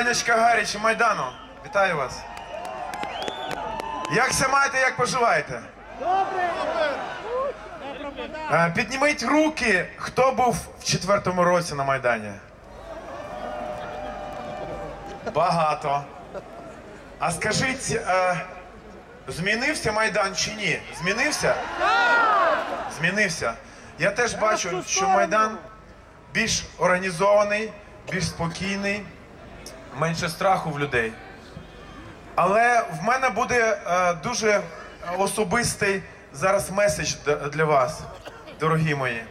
Танечка Гаріч Майдану. Вітаю вас. Як се маєте, як поживаєте? Добре! Підніміть руки, хто був в четвертому році на Майдані. Багато. А скажіть, е, змінився Майдан чи ні? Змінився? Змінився. Я теж бачу, що Майдан більш організований, більш спокійний, менше страху в людей. Але в мене буде е, дуже особистий зараз меседж для вас, дорогі мої.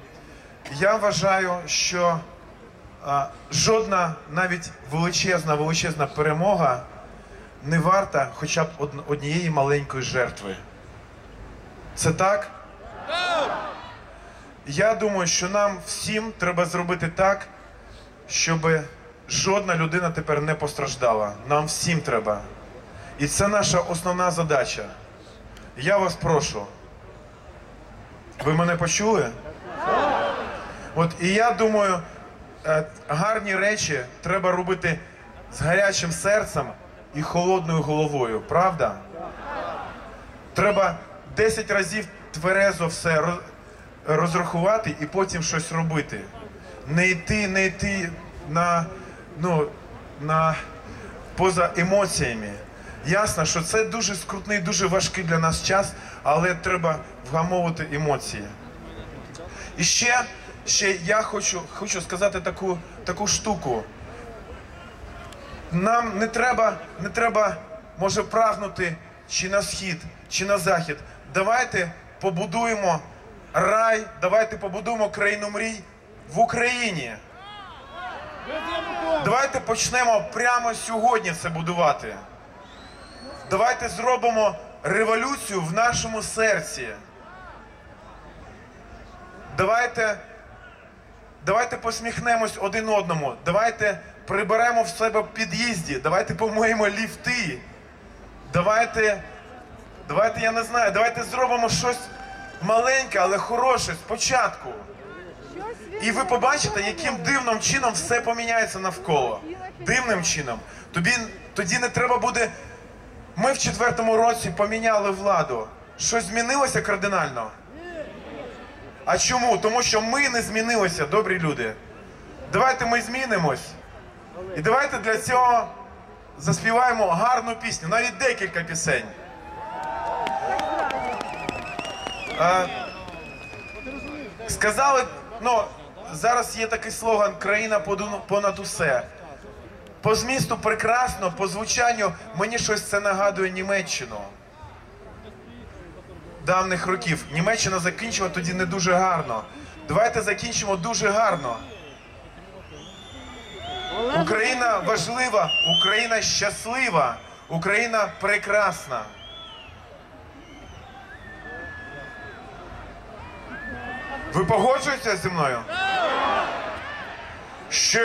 Я вважаю, що е, жодна навіть величезна, величезна перемога не варта хоча б од- однієї маленької жертви. Це так? Я думаю, що нам всім треба зробити так, щоб жодна людина тепер не постраждала. Нам всім треба. І це наша основна задача. Я вас прошу. Ви мене почули? От і я думаю, е, гарні речі треба робити з гарячим серцем і холодною головою, правда? Треба 10 разів тверезо все розрахувати і потім щось робити. Не йти, не йти на, ну, на поза емоціями. Ясно, що це дуже скрутний, дуже важкий для нас час, але треба вгамовувати емоції. І ще, ще я хочу, хочу сказати таку, таку штуку. Нам не треба, не треба, може, прагнути чи на схід, чи на захід. Давайте побудуємо рай, давайте побудуємо країну мрій в Україні. Давайте почнемо прямо сьогодні це будувати. Давайте зробимо революцію в нашому серці. Давайте, давайте посміхнемось один одному. Давайте приберемо в себе під'їзді. Давайте помиємо ліфти. Давайте, давайте, я не знаю, давайте зробимо щось маленьке, але хороше спочатку. І ви побачите, яким дивним чином все поміняється навколо. Дивним чином. Тобі, тоді не треба буде. Ми в четвертому році поміняли владу. Щось змінилося кардинально? А чому? Тому що ми не змінилися, добрі люди. Давайте ми змінимось. І давайте для цього заспіваємо гарну пісню, навіть декілька пісень. А, сказали, ну, зараз є такий слоган Країна понад усе. По змісту прекрасно, по звучанню мені щось це нагадує Німеччину. Давних років. Німеччина закінчила тоді не дуже гарно. Давайте закінчимо дуже гарно. Україна важлива, Україна щаслива, Україна прекрасна. Ви погоджуєтеся зі мною? Ще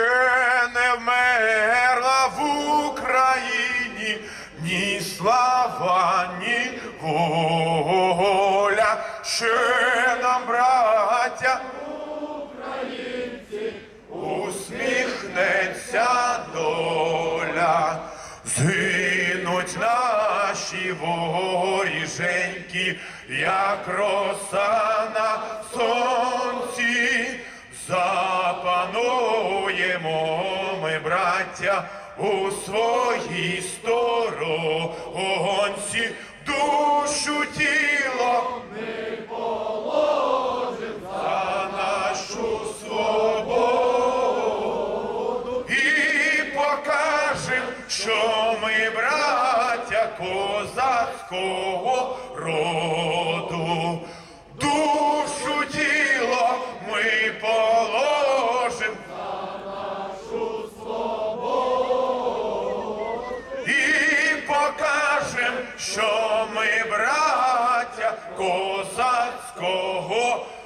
не вмерла в Україні ні слава, ні воля. Ще нам, браття, усміхнеться доля. Згинуть наші воріженьки, як роса на сонці. Запануємо ми, браття, у своїй сторонці, душу тіло ми положим нашу свободу і покажем, що ми браття козацького роду.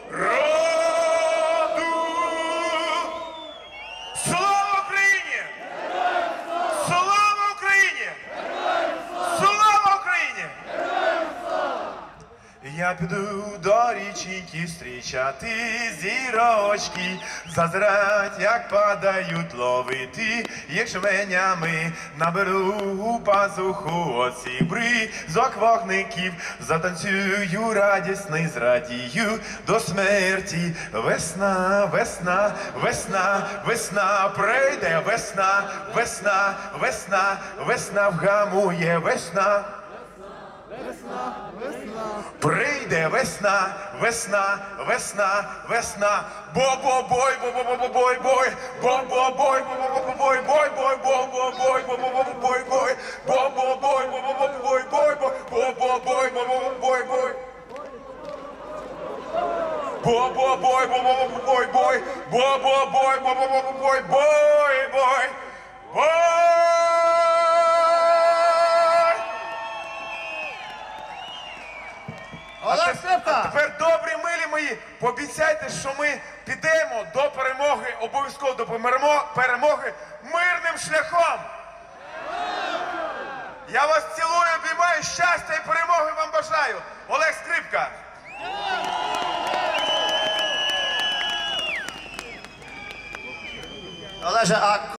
Козацького роду. Слава Україні! Слава Україні! Слава Україні! Я піду до річки зустрічати зірочки, зазирать, як падають ловити, якщо менями наберу у пазуху оці бризок вогників, затанцюю радісний, зрадію. До смерті. Весна, весна, весна, весна, прийде весна, весна, весна, весна вгамує весна. Прийде весна, весна, весна, весна. Бо-бо-бой, бо-бо-бо-бой, бой, бо-бо-бой, бо-бо-бой, бой, бой, бо-бо-бой, бо-бо-бой, бой, бо-бо-бой, бо-бо-бой, бой, бо-бо-бой, бо-бо-бой, бой. Бо-бо-бой, бо-бо-бой, бой, бо-бо-бой, бо-бо-бой, бой, бой, бой. Олег А тепер, добрі милі мої, пообіцяйте, що ми підемо до перемоги, обов'язково до перемо- перемоги мирним шляхом. Я вас цілую, обіймаю, щастя і перемоги вам бажаю. Олег Скрипка. Олеже, а